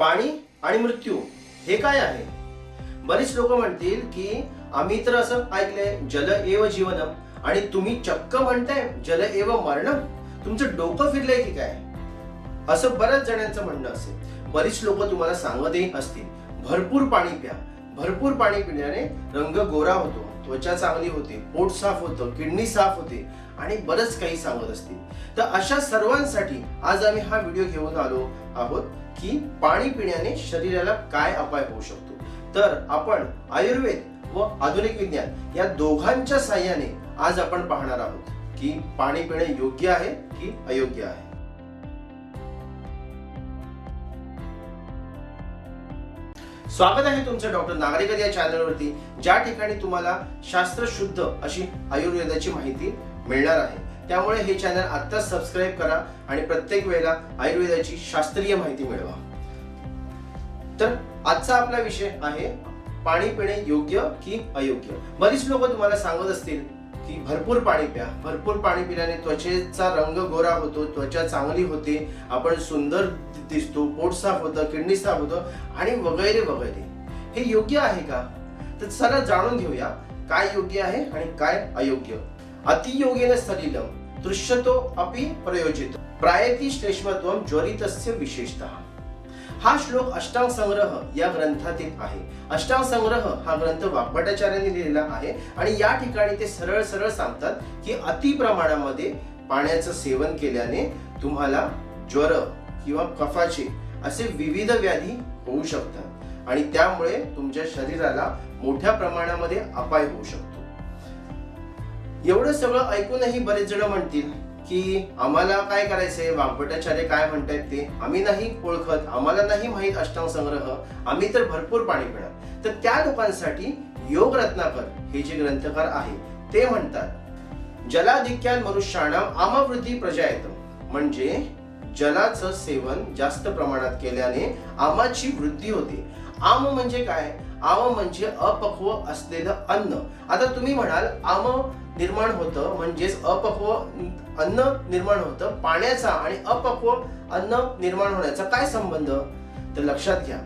पाणी आणि मृत्यू हे काय आहे? बरीच लोक म्हणतील की आम्ही तर असं ऐकलंय जल एव जीवनम. आणि तुम्ही चक्क म्हणताय जल एव मरणम. तुमचं डोकं फिरलंय की काय? असं बऱ्याच जणांचं म्हणणं असेल. बरीच लोक तुम्हाला सांगतही असतील भरपूर पाणी प्या. भरपूर पाणी पिण्याने रंग गोरा होतो त्वचा चांगली होते पोट साफ होतं किडनी साफ होते. आणि बरंच काही सांगत असतील. तर अशा सर्वांसाठी आज आम्ही हा व्हिडिओ घेऊन आलो आहोत की पाणी पिण्याने शरीराला काय अपाय होऊ शकतो. तर आपण आयुर्वेद व आधुनिक विज्ञान या दोघांच्या साह्याने आज आपण पाहणार आहोत की पाणी पिणे योग्य आहे की अयोग्य आहे. स्वागत आहे तुमचं डॉक्टर नागरिकत या चॅनलवरती. ज्या ठिकाणी तुम्हाला शास्त्र शुद्ध अशी आयुर्वेदाची माहिती मिळणार आहे. त्यामुळे हे चॅनल आत्ताच सबस्क्राईब करा आणि प्रत्येक वेळेला आयुर्वेदाची शास्त्रीय माहिती मिळवा. तर आजचा आपला विषय आहे पाणी पिणे योग्य की अयोग्य? बरीच लोक तुम्हाला सांगत असतील की भरपूर पाणी प्या. भरपूर पाणी पिल्याने त्वचेचा रंग गोरा होतो त्वचा चांगली होते आपण सुंदर दिसतो पोट साफ होतं किडनी साफ होतं आणि वगैरे वगैरे. हे योग्य आहे का? तर चला जाणून घेऊया काय योग्य आहे आणि काय अयोग्य. अतियोगेन सलिलम दृश्यतो अपि प्रयोजित। प्रायती श्लेष्मत्वम ज्वरितस्य विशेषतः। हा श्लोक अष्टांग संग्रह या ग्रंथातील आहे. अष्टांग संग्रह हा ग्रंथ वाग्भटाचार्यांनी लिहिलेला आहे आणि या ठिकाणी ते सरळ सरळ सांगतात की अति प्रमाणामध्ये पाण्याचं सेवन केल्याने तुम्हाला ज्वर किंवा कफाचे असे विविध व्याधी होऊ शकतात आणि त्यामुळे तुमच्या शरीराला मोठ्या प्रमाणामध्ये अपाय होऊ शकतो. एवढं सगळं ऐकूनही बरेच जण म्हणतील की आम्हाला काय करायचंय? वाग्भटाचार्य काय म्हणतायत ते? आम्ही नाही ओळखत आम्हाला नाही माहीत अष्टांग संग्रह आम्ही तर भरपूर पाणी पिणार. तर त्या लोकांसाठी योग रत्नाकर हे जे ग्रंथकार आहे ते म्हणतात जलाधिक्यान मनुष्याणाम प्रजा प्रजायतम. म्हणजे जलाचं सेवन जास्त प्रमाणात केल्याने आमाची वृद्धी होते. आम म्हणजे काय? आम म्हणजे अपक्व असलेलं अन्न. आता तुम्ही म्हणाल आम निर्माण होतं म्हणजेच अपक्व अन्न निर्माण होतं पाण्याचा आणि अपक्व अन्न निर्माण होण्याचा काय संबंध? तर लक्षात घ्या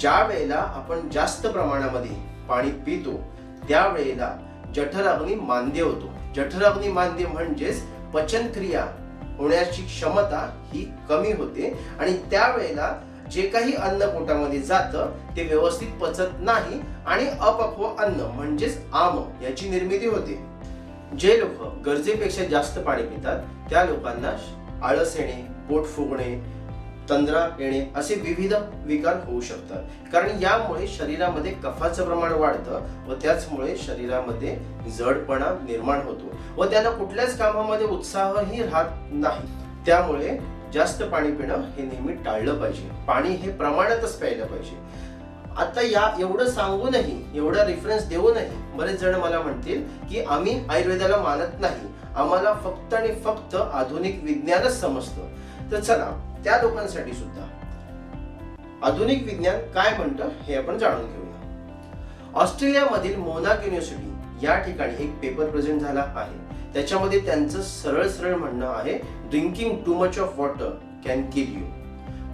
ज्या वेळेला आपण जास्त प्रमाणामध्ये पाणी पितो त्यावेळेला जठराग्नी मानदे होतो. जठराग्नी मानदे म्हणजेच पचनक्रिया होण्याची क्षमता ही कमी होते आणि त्यावेळेला जे काही अन्न पोटामध्ये जातं ते व्यवस्थित पचत नाही आणि अपक्व अन्न म्हणजेच आम याची निर्मिती होते. जे लोक गरजेपेक्षा जास्त पाणी पितात त्या लोकांना आळस येणे पोट फुगणे तंद्रा येणे असे विविध विकार होऊ शकतात. कारण यामुळे शरीरामध्ये कफाचं प्रमाण वाढतं व त्याचमुळे शरीरामध्ये जडपणा निर्माण होतो व त्यांना कुठल्याच कामामध्ये उत्साहही राहत नाही. त्यामुळे जास्त पाणी पिणं हे नेहमी टाळलं पाहिजे. पाणी हे प्रमाणातच प्यायलं पाहिजे. आता या एवढं सांगूनही एवढा रेफरन्स देऊनही बरेच जण मला म्हणतील की आम्ही आयुर्वेदाला मानत नाही. आम्हाला फक्त आणि फक्त आधुनिक विज्ञानच समजतं. तर चला त्या लोकांसाठी सुद्धा. आधुनिक विज्ञान काय म्हणतं हे आपण जाणून घेऊया. ऑस्ट्रेलियामधील मोनाक युनिव्हर्सिटी या ठिकाणी एक पेपर प्रेझेंट झाला आहे. त्याच्यामध्ये त्यांचं सरळ सरळ म्हणणं आहे drinking too much of water can kill you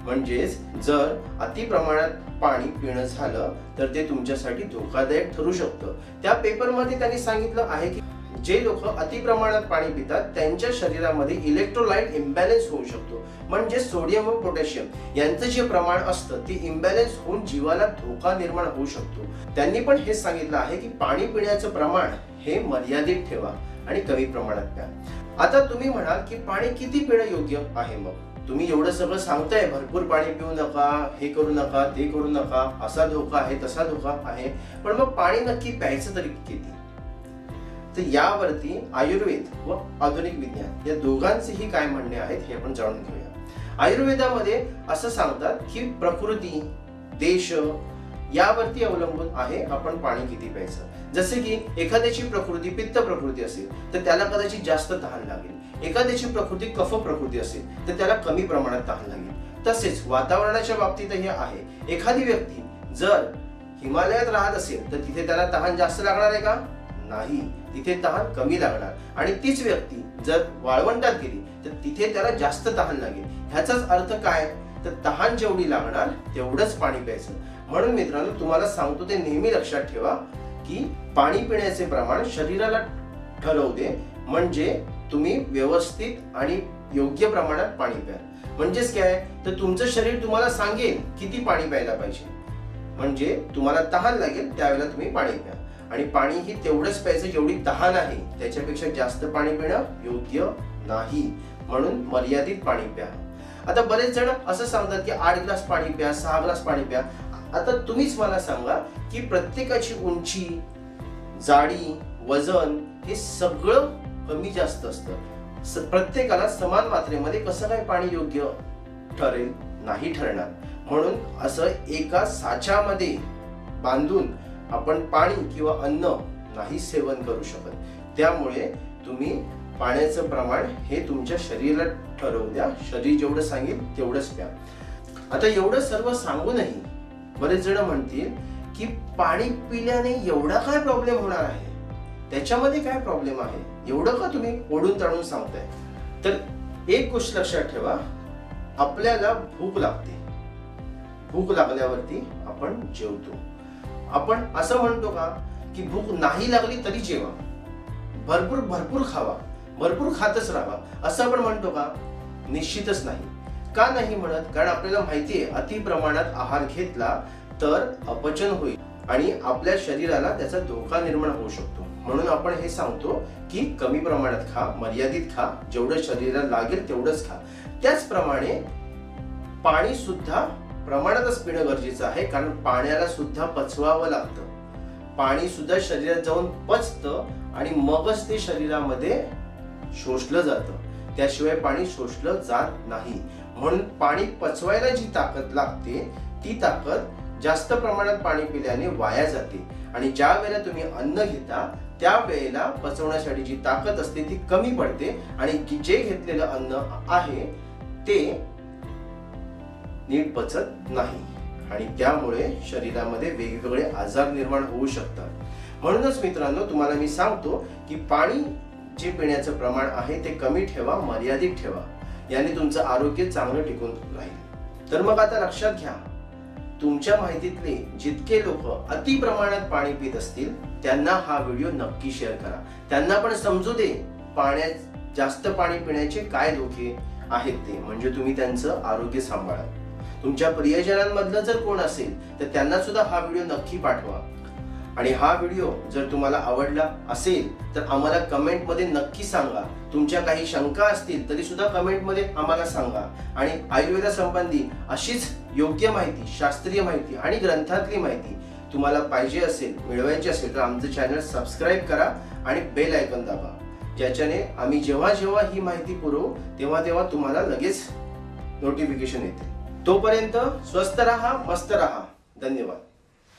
म्हणजेच जर अति प्रमाणात पाणी पिणं झालं तर ते तुमच्यासाठी धोकादायक ठरू शकतं. त्या पेपरमध्ये त्यांनी सांगितलं आहे की जे लोक अति प्रमाणात पाणी पितात त्यांच्या शरीरामध्ये इलेक्ट्रोलाइट इम्बॅलन्स होऊ शकतो. म्हणजे सोडियम व पोटॅशियम यांचं जे प्रमाण असतं ते इम्बॅलन्स होऊन जीवाला धोका निर्माण होऊ शकतो. त्यांनी पण हे सांगितलं आहे की पाणी पिण्याचं प्रमाण हे मर्यादित ठेवा आणि कमी प्रमाणात प्या. आता तुम्ही म्हणाल की पाणी किती पिणं योग्य आहे मग? तुम्ही एवढं सगळं सांगताय भरपूर पाणी पिऊ नका हे करू नका ते करू नका असा धोका आहे तसा धोका आहे. पण मग पाणी नक्की प्यायचं तरी किती? तर यावरती आयुर्वेद व आधुनिक विज्ञान या दोघांचेही काय म्हणणे आहेत हे आपण जाणून घेऊया. आयुर्वेदामध्ये असं सांगतात की प्रकृती देश यावरती अवलंबून आहे आपण पाणी किती प्यायचं. जसे की एखाद्याची प्रकृती पित्त प्रकृती असेल तर त्याला कदाचित जास्त तहान लागेल. एखाद्याची प्रकृती कफ प्रकृती असेल तर त्याला कमी प्रमाणात तहान लागेल. तसेच वातावरणाच्या बाबतीतही आहे. एखादी व्यक्ती जर हिमालयात राहत असेल तर तिथे त्याला तहान जास्त लागणार आहे का? नाही. तिथे तहान कमी लागणार. आणि तीच व्यक्ती जर वाळवंटात गेली तर तिथे त्याला जास्त तहान लागेल. ह्याचाच अर्थ काय? तर तहान जेवढी लागणार तेवढंच पाणी प्यायचं. म्हणून मित्रांनो तुम्हाला सांगतो ते नेहमी लक्षात ठेवा की पाणी पिण्याचे प्रमाण शरीराला ठरवते म्हणजे तुम्ही व्यवस्थित आणि योग्य प्रमाणात पाणी प्या. म्हणजेच काय? तर तुमचं शरीर तुम्हाला सांगेल किती पाणी प्यायला पाहिजे. म्हणजे तुम्हाला तहान लागेल त्यावेळेला तुम्ही पाणी प्या. आणि पाणी ही तेवढंच प्यायचं जेवढी तहान आहे त्याच्यापेक्षा जास्त पाणी पिणं योग्य नाही. म्हणून मर्यादित पाणी प्या. आता बरेच जण असं सांगतात की आठ ग्लास पाणी प्या सहा ग्लास पाणी प्या. आता तुम्हीच मला सांगा की प्रत्येकाची उंची जाडी वजन हे सगळं कमी जास्त असतं. प्रत्येकाला समान मात्रेमध्ये कसं काय पाणी योग्य ठरेल? नाही ठरणार. म्हणून असं एका साच्यामध्ये बांधून आपण पाणी किंवा अन्न नाही सेवन करू शकत. त्यामुळे तुम्ही पाण्याचं प्रमाण हे तुमच्या शरीराला ठरवू द्या. शरीर जेवढं सांगेल तेवढंच प्या. आता एवढं सर्व सांगूनही बरेच जण म्हणतील की पाणी पिल्याने एवढा काय प्रॉब्लेम होणार आहे? त्याच्यामध्ये काय प्रॉब्लेम आहे? एवढं का तुम्ही ओढून ताणून सांगताय? तर एक गोष्ट लक्षात ठेवा आपल्याला भूक लागते. भूक लागल्यावरती आपण जेवतो. आपण असं म्हणतो का की भूक नाही लागली तरी जेवा. भरपूर भरपूर खावा. भरपूर खातच राहावा असं आपण म्हणतो का? निश्चितच नाही. का नाही म्हणत? कारण आपल्याला माहिती आहे अति प्रमाणात आहार घेतला तर अपचन होईल आणि आपल्या शरीराला त्याचा धोका निर्माण होऊ शकतो. म्हणून आपण हे सांगतो की कमी प्रमाणात खा मर्यादित खा जेवढं शरीराला लागेल तेवढंच खा. त्याचप्रमाणे पाणी सुद्धा प्रमाणातच पिणं गरजेचं आहे कारण पाण्याला सुद्धा पचवावं लागतं. पाणी सुद्धा शरीरात जाऊन पचतं आणि मगच ते शरीरामध्ये शोषलं जातं. त्याशिवाय पाणी शोषलं जात नाही. म्हणून पाणी पचवायला जी ताकद लागते ती ताकद जास्त प्रमाणात पाणी पिल्याने वाया जाते. आणि ज्या वेळेला तुम्ही अन्न घेता त्या वेळेला पचवण्यासाठी जी ताकद असते ती कमी पडते आणि जे घेतलेलं अन्न आहे ते नीट पचत नाही. आणि त्यामुळे शरीरामध्ये वेगवेगळे आजार निर्माण होऊ शकतात. म्हणूनच मित्रांनो तुम्हाला मी सांगतो की पाणी जे पिण्याचं प्रमाण आहे ते कमी ठेवा मर्यादित ठेवा. याने तुमचं आरोग्य चांगलं टिकून राहील. तर मग आता लक्षात घ्या. तुमच्या माहितीतले जितके लोक अति प्रमाणात पाणी पित असतील त्यांना हा व्हिडिओ नक्की शेअर करा. त्यांना पण समजू दे पाण्यात जास्त पाणी पिण्याचे काय धोके आहेत ते. म्हणजे तुम्ही त्यांचं आरोग्य सांभाळा. तुमच्या प्रियजनांमधलं जर कोण असेल तर त्यांना सुद्धा हा व्हिडिओ नक्की पाठवा. आणि हा व्हिडिओ जर तुम्हाला आवडला असेल तर आम्हाला कमेंटमध्ये नक्की सांगा. तुमच्या काही शंका असतील तरी सुद्धा कमेंटमध्ये आम्हाला सांगा. आणि आयुर्वेदासंबंधी अशीच योग्य माहिती शास्त्रीय माहिती आणि ग्रंथातली माहिती तुम्हाला पाहिजे असेल मिळवायची असेल तर आमचं चॅनल सबस्क्राईब करा आणि बेल आयकॉन दाबा. ज्याच्याने आम्ही जेव्हा जेव्हा ही माहिती पुरवू तेव्हा तेव्हा तुम्हाला लगेच नोटिफिकेशन येते. तोपर्यंत स्वस्त राहा मस्त राहा. धन्यवाद.